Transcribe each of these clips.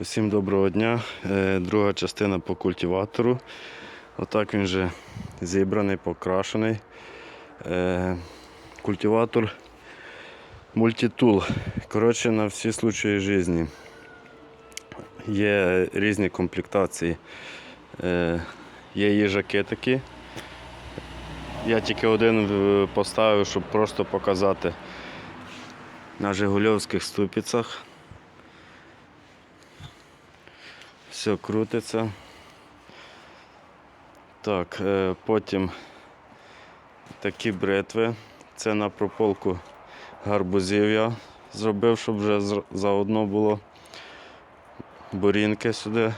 Усім доброго дня. Е, Друга частина по культиватору. Отак він вже зібраний, покрашений. Е, Культиватор мультитул. Коротше, на всі случаї житті. Є різні комплектації. Е, Є їжаки такі. Я тільки один поставив, щоб просто показати на Жигульовських ступицях. Все крутиться. Так, е, потім такі бритви. Це на прополку гарбузів я зробив, щоб вже заодно було. Борінки сюди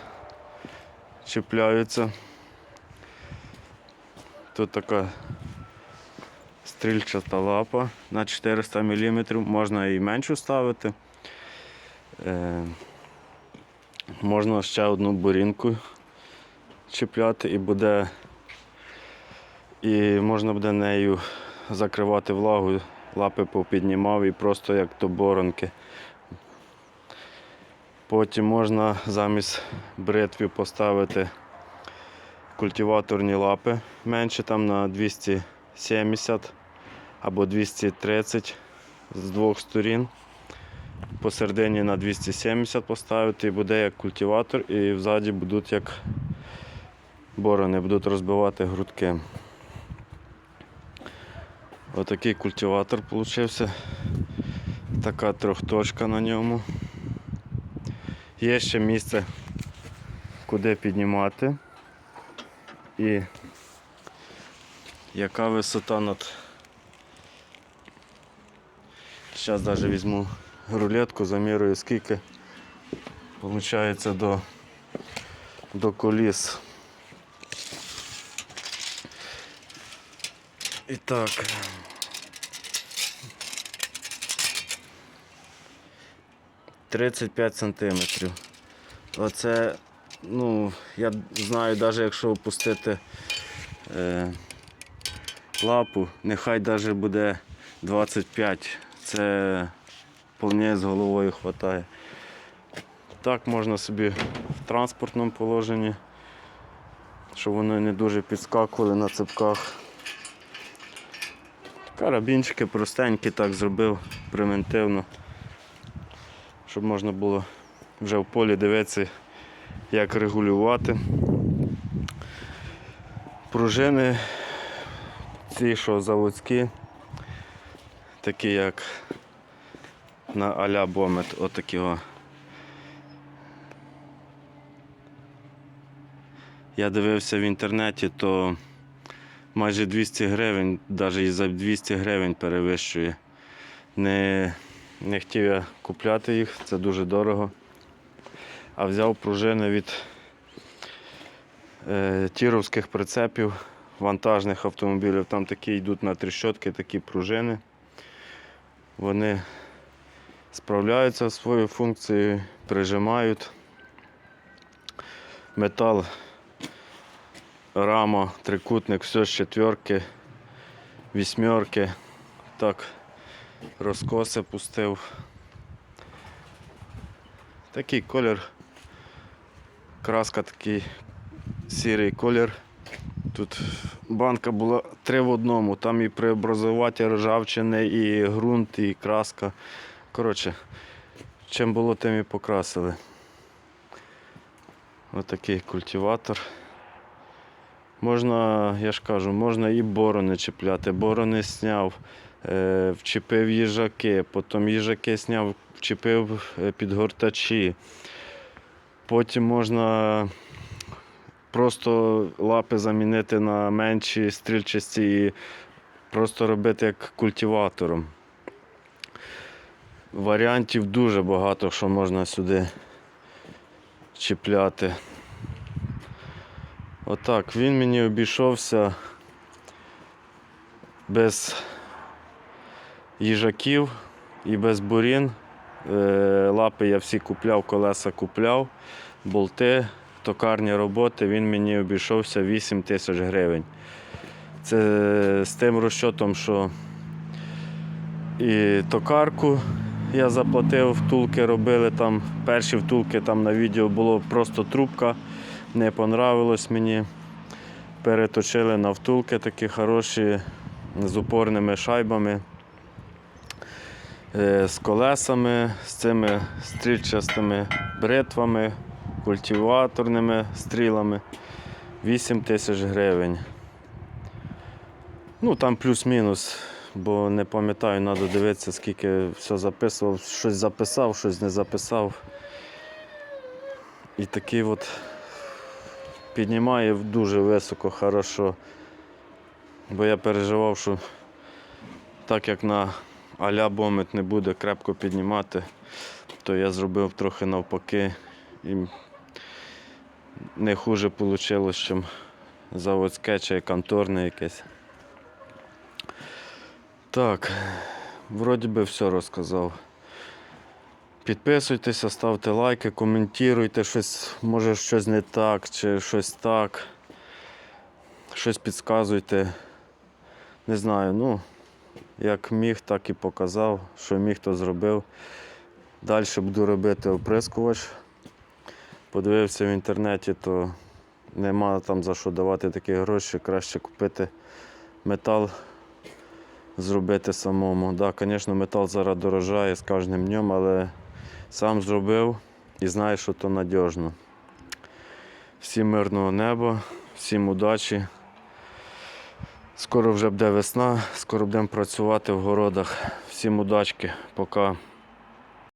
чіпляються. Тут така стрільчата лапа на 400 мм, можна і меншу ставити. Можна ще одну бурінку чіпляти і буде. І можна буде нею закривати влагу, лапи попіднімав і просто як до боронки. Потім можна замість бритвів поставити культиваторні лапи менше там на 270 або 230 з двох сторін посередині на 270 поставити і буде як культиватор, і взаді будуть як борони, будуть розбивати грудки. Отакий культиватор вийшов. Така трьохточка на ньому. Є ще місце, куди піднімати. І яка висота над. Зараз навіть візьму рулетку, замірюю скільки виходить до, до коліс. І так. Тридцять п'ять сантиметрів. Оце, ну, я знаю, навіть якщо опустити е, лапу, нехай навіть буде 25. Це вполне з головою вистачає. Так можна собі в транспортному положенні, щоб вони не дуже підскакували на цепках. Карабінчики простенькі так зробив превентивно, щоб можна було вже в полі дивитися, як регулювати. Пружини, ці, що заводські, такі як на аля бомет, отакі о. Я дивився в інтернеті, то майже 200 гривень, навіть за 200 гривень перевищує. Не, не хотів я купляти їх, це дуже дорого. А взяв пружини від е, тіровських прицепів, вантажних автомобілів. Там такі йдуть на тріщотки, такі пружини. Вони справляються зі своєю функцією, прижимають. Метал, рама, трикутник, все з четверки, вісьмерки. Так, розкоси пустив. Такий колір. Краска такий сірий колір. Тут банка була три в одному. Там і преобразувати ржавчини, і ґрунт, і краска. Коротше, чим було, тим і покрасили. Отакий культиватор. Можна, я ж кажу, можна і борони чіпляти. Борони зняв, е, вчепив їжаки, потім їжаки зняв, вчепив е, підгортачі. Потім можна просто лапи замінити на менші стрільчасті і просто робити як культиватором. Варіантів дуже багато, що можна сюди чіпляти. Отак, він мені обійшовся без їжаків і без бурін. Е, Лапи я всі купляв, колеса купляв, болти, токарні роботи, він мені обійшовся 8 тисяч гривень. Це з тим розчотом, що і токарку я заплатив, втулки робили там. Перші втулки там на відео було просто трубка. Не понравилось мені. Переточили на втулки такі хороші з упорними шайбами, е, з колесами, з цими стрільчастими бритвами, культиваторними стрілами. 8 тисяч гривень. Ну там плюс-мінус, бо не пам'ятаю, треба дивитися, скільки все записував, щось записав, щось не записав. І такий от піднімає дуже високо, хорошо. Бо я переживав, що так як на аля бомет не буде крепко піднімати, то я зробив трохи навпаки і не хуже вийшло, ніж заводське чи конторне якесь. Так, вроді би все розказав. Підписуйтеся, ставте лайки, коментуйте щось, може щось не так, чи щось так. Щось підказуйте. Не знаю, ну, як міг, так і показав, що міг, то зробив. Далі буду робити оприскувач. Подивився в інтернеті, то нема там за що давати такі гроші, краще купити метал, зробити самому. Так, да, звісно, метал зараз дорожає з кожним днем, але сам зробив і знаю, що то надіжно. Всім мирного неба, всім удачі. Скоро вже буде весна, скоро будемо працювати в городах. Всім удачки, пока.